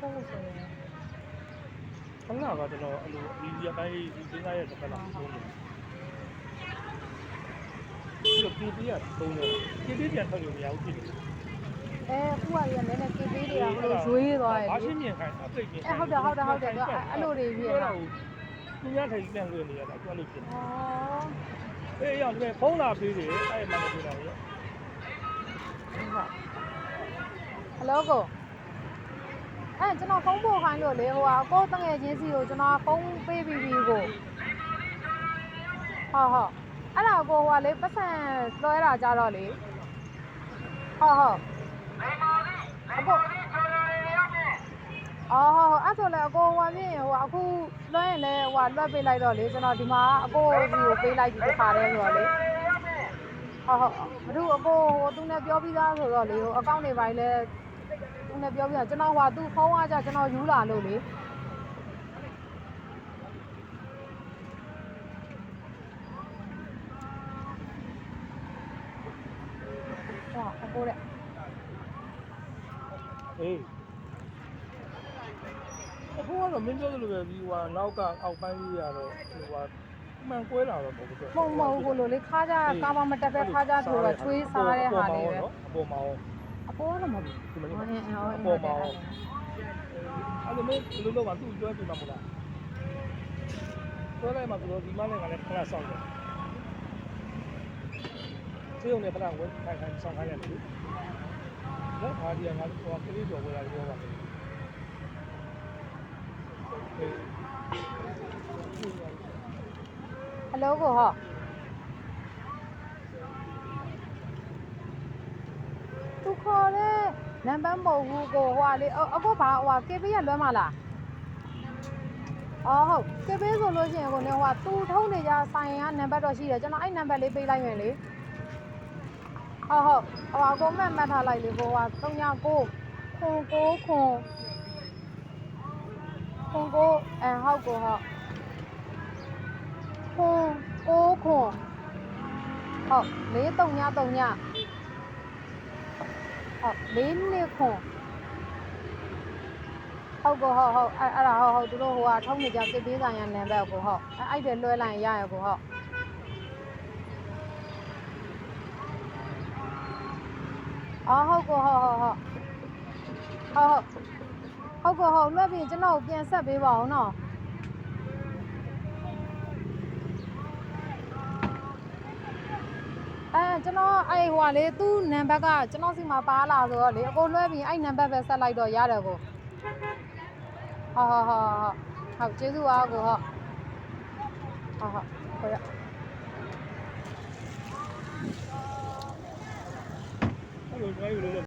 ဟုတ်လို့ဆိုရင်ခဏကကျွန်တော်အဲ့လိုဒီရပိုင်းလေးဒီစဉ်းစားရတဲ့ဘက်လာဆုံးတယ်ပြီးတော့ပြည်ပြရသုံးတယ်ပြည်ပြပြန်ထွက်လို့မရဘူးဖြစ်တယ်အဲခုကရနည်းနည်းကေပေးတွေကဟိုလိုရွေးသွားတယ်ဘာလေရှင်းမြင်ခိုင်းအပိတ်မြင်အဲဟုတ်တယ်ဟုတ်တယ်ဟုတ်တယ်သူကအဲ့လိုတွေပြည့်တာသူများထိုင်ပြန်လို့နေရတာကျွမ်းလို့ဖြစ်တယ်ဩအေးရောက်တယ်ဖုန်းလာပေးတယ်အဲ့မှလည်းပြောတာရောဟယ်လိုကို အဲကျွန်တော်ဖုန်းပို့ခိုင်းလို့လေဟိုဟာကိုတငယ်ချင်းစီကိုကျွန်တော်ဖုန်းပေးပြီးပြီကိုဟုတ်ဟုတ်အဲ့ဒါကိုဟိုကလေပတ်စံလွှဲတာကြတော့လေဟုတ်ဟုတ်အကိုအော်ဟုတ်အဲ့ဆိုလေအကိုဟိုဟာပြင်ဟိုအခုလွှဲရင်လည်းဟိုလွှတ်ပေးလိုက်တော့လေကျွန်တော်ဒီမှာအကိုစီကိုပေးလိုက်ပြီးတခါတည်းဆိုတော့လေဟုတ်ဟုတ်မတို့အကိုဟိုသူနဲ့ပြောပြီးသားဆိုတော့လေဟိုအကောင့်တွေပိုင်းလဲသူ နဲ့ပြောပြီးသားကျွန်တော်ဟိုသူဖုန်းကကြကျွန်တော်ယူလာလို့လေဟောအကိုတဲ့အေးအခုကတော့မင်းပြောသလိုပဲဒီဟိုနောက်ကအောက်ပိုင်းကြီးရတော့ဟိုဟာမှန်ကွဲလာတော့မဟုတ်ဘူးမဟုတ်မဟုတ်ကိုလိုလေခါကြကာမမတက်ပဲခါကြထိုးတော့ချွေးစားတဲ့ဟာလေးပဲအပေါ်မှာရော အပေါ်ကတော့မဟုတ်ဘူးဒီမလေးဟောအင်းဟောအအင်းပေါ်မှာရောအဲ့လိုမျိုးဘယ်လိုလုပ်မှသူ့ကျွဲပြမှာမလားကျွဲလိုက်မှဆိုတော့ဒီမနဲ့ကလည်းခဏဆောင်တယ်စေုံနဲ့ခဏဝင်ခိုင်ခိုင်ဆောင်ခိုင်းရတယ်လေနော်ခါဒီကငါဟိုကလေးကျော်ဝယ်လာပြောပါမယ်ဟယ်လိုကိုဟောသူခေါ်တဲ့ နံပါတ်မဟုတ်ဘူးကိုဟိုကလေအခုဘာဟိုက KB ရလွဲမလားအော်ဟုတ် KB ဆိုလို့ရှိရင်ကိုနေဟိုကသူထုံးနေကြဆိုင်ကနံပါတ်တော့ရှိတယ်ကျွန်တော်အဲ့နံပါတ်လေးပေးလိုက်မယ်လေဟုတ်ဟုတ်ဟိုအကုန်မဲ့မှတ်ထားလိုက်လေကိုဟိုက39ခွန်9ခွန်ခွန်9အဲဟုတ်ကိုဟုတ်ခွန်ကိုခွန်ဟုတ်လေးတုံညတုံည ဟုတ်လေးနှစ်ခွန်ဟုတ်ကောဟုတ်ဟုတ်အဲ့အဲ့ဒါဟုတ်ဟုတ်သူတို့ဟိုကထုံးနေကြစစ်ပေးဆိုင်ရနံပါတ်ကိုဟုတ်အဲ့အဲ့တယ်လွှဲလိုက်ရင်ရရကိုဟုတ်အော်ဟုတ်ကောဟုတ်ဟုတ်ဟုတ်ဟုတ်ဟုတ်ဟုတ်ကောဟုတ်လွှဲပြီးကျွန်တော်ပြန်ဆက်ပေးပါအောင်နော် အဲကျွန်တော်အဲ့ဟိုကလေသူ့နံပါတ်ကကျွန်တော်စီမှာပါလာဆိုတော့လေအကုန်လွှဲပြီးအဲ့နံပါတ်ပဲဆက်လိုက်တော့ရတယ်ကိုဟုတ်ဟုတ်ဟုတ်ဟုတ်ဟုတ်ကျေးဇူးပါကိုဟုတ်ဟုတ်ဟုတ်ခေါ်ရအဲ့လိုကျွဲယူလို့